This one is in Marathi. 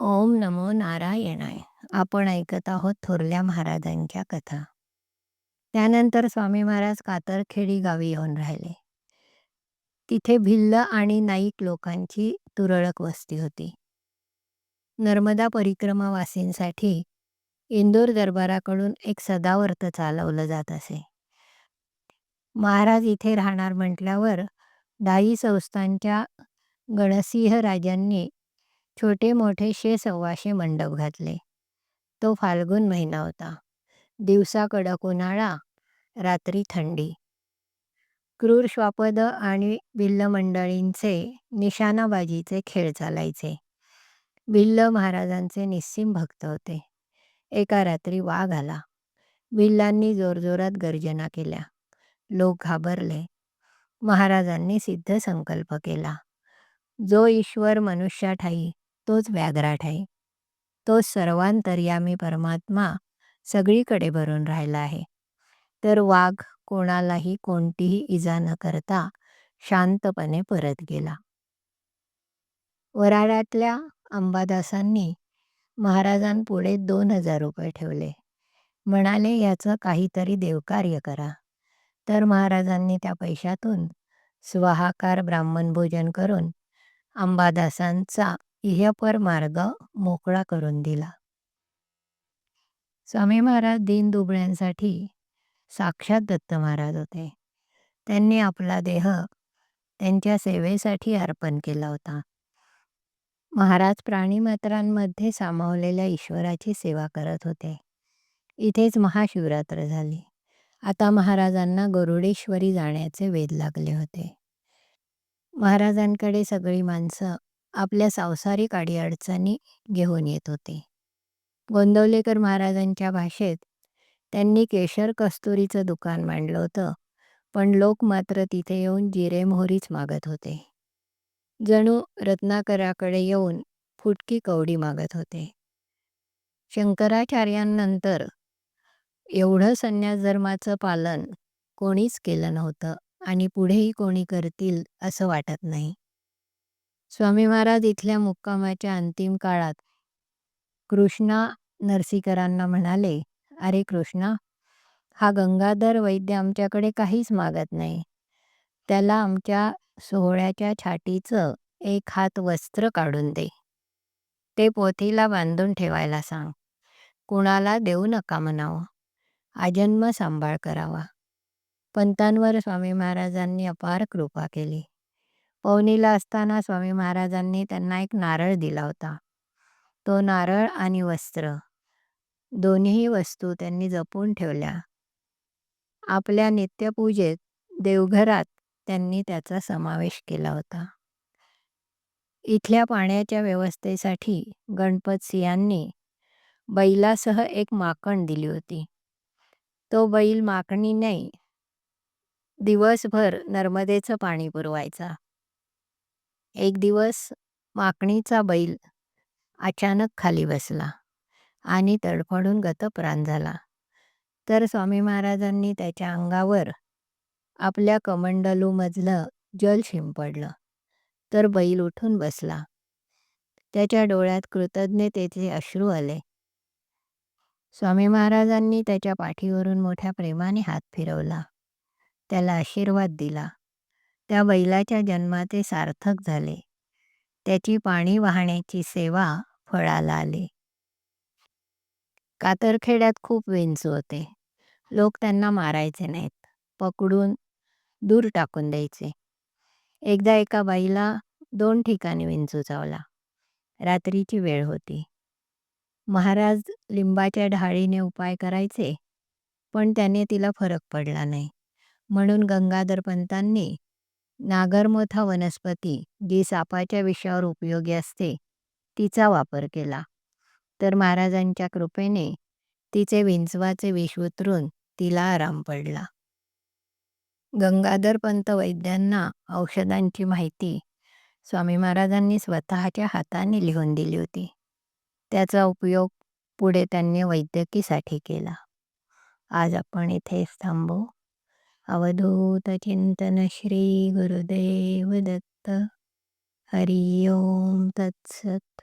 ओम नमो नारायणाय. आपण ऐकत आहोत थोरल्या महाराजांच्या कथा. त्यानंतर स्वामी महाराज कातरखेडी गावी येऊन राहिले. तिथे भिल्ल आणि नाईक लोकांची तुरळक वस्ती होती. नर्मदा परिक्रमावासींसाठी इंदोर दरबाराकडून एक सदावर्त चालवलं जात असे. महाराज इथे राहणार म्हटल्यावर डाई संस्थांच्या गणसिंह राजांनी छोटे मोठे शे सव्वाशे मंडप घातले. तो फाल्गुन महिना होता. दिवसा कडक उन्हाळा रात्री थंडी. क्रूर श्वापद आणि बिल्ल मंडळींचे निशाणाबाजीचे खेळ चालायचे. बिल्ल महाराजांचे निस्सीम भक्त होते. एका रात्री वाघ आला. बिल्लांनी जोरजोरात गर्जना केल्या. लोक घाबरले. महाराजांनी सिद्ध संकल्प केला. जो ईश्वर मनुष्या ठाई तोच व्याघ्रा आहे. तोच सर्वांतर्यामी परमात्मा सगळीकडे भरून राहिला आहे. तर वाघ कोणालाही कोणतीही इजा न करता शांतपणे परत गेला. वराडातल्या अंबादासांनी महाराजांपुढे दोन हजार रुपये ठेवले. म्हणाले याचं काहीतरी देवकार्य करा. तर महाराजांनी त्या पैशातून स्वाहाकार ब्राह्मण भोजन करून अंबादासांचा इहपर मार्ग मोकळा करून दिला. स्वामी महाराज दीनदुबळ्यांसाठी साक्षात दत्त महाराज होते. त्यांनी आपला देह त्यांच्या सेवेसाठी अर्पण केला होता. महाराज प्राणीमात्रांमध्ये सामावलेल्या ईश्वराची सेवा करत होते. इथेच महाशिवरात्र झाली. आता महाराजांना गरुडेश्वरी जाण्याचे वेध लागले होते. महाराजांकडे सगळी माणसं आपल्या सांसारिक अडीअडचणी घेऊन येत होते. गोंदवलेकर महाराजांच्या भाषेत त्यांनी केशर कस्तुरीचं दुकान मांडलं होतं पण लोक मात्र तिथे येऊन जिरे मोहरीच मागत होते. जणू रत्नाकराकडे येऊन फुटकी कवडी मागत होते. शंकराचार्यांनंतर एवढं संन्यास धर्माचं पालन कोणीच केलं नव्हतं आणि पुढेही कोणी करतील असं वाटत नाही. स्वामी महाराज इथल्या मुक्कामाच्या अंतिम काळात कृष्णा नरसीकरांना म्हणाले अरे कृष्णा हा गंगाधर वैद्य आमच्याकडे काहीच मागत नाही. त्याला आमच्या सोहळ्याच्या छाटीचं एक हात वस्त्र काढून दे. ते पोथीला बांधून ठेवायला सांग. कुणाला देऊ नका म्हणावं. आजन्म सांभाळ करावा. पंतांवर स्वामी महाराजांनी अपार कृपा केली. पवनीला असताना स्वामी महाराजांनी त्यांना एक नारळ दिला होता. तो नारळ आणि वस्त्र दोन्ही वस्तू त्यांनी जपून ठेवल्या. आपल्या नित्यपूजेत देवघरात त्यांनी त्याचा समावेश केला होता. इथल्या पाण्याच्या व्यवस्थेसाठी गणपत सिंहांनी बैलासह एक माकण दिली होती. तो बैल माकणीने दिवसभर नर्मदेचं पाणी पुरवायचा. एक दिवस माकणीचा बैल अचानक खाली बसला आणि तडफडून गतप्राण झाला. तर स्वामी महाराजांनी त्याच्या अंगावर आपल्या कमंडलूमधलं जल शिंपडलं. तर बैल उठून बसला. त्याच्या डोळ्यात कृतज्ञतेचे अश्रू आले. स्वामी महाराजांनी त्याच्या पाठीवरून मोठ्या प्रेमाने हात फिरवला. त्याला आशीर्वाद दिला. त्या बैलाच्या जन्माचे सार्थक झाले. त्याची पाणी वाहण्याची सेवा फळाला आली. कातरखेड्यात खूप विंचू होते. लोक त्यांना मारायचे नाहीत. पकडून दूर टाकून द्यायचे. एकदा एका बाईला दोन ठिकाणी विंचू चावला. रात्रीची वेळ होती. महाराज लिंबाच्या ढाळीने उपाय करायचे पण त्याने तिला फरक पडला नाही. म्हणून गंगाधर पंतांनी नागरमोथा वनस्पती जी सापाच्या विषयावर उपयोगी असते तिचा वापर केला. तर महाराजांच्या कृपेने तिचे विंचवाचे विष उतरून तिला आराम पडला. गंगाधर पंत वैद्यांना औषधांची माहिती स्वामी महाराजांनी स्वतःच्या हाताने लिहून दिली होती. त्याचा उपयोग पुढे त्यांनी वैद्यकीसाठी केला. आज आपण इथेच थांबू. अवधूत चिंतन श्री गुरुदेव दत्त हरिओम तत्सत।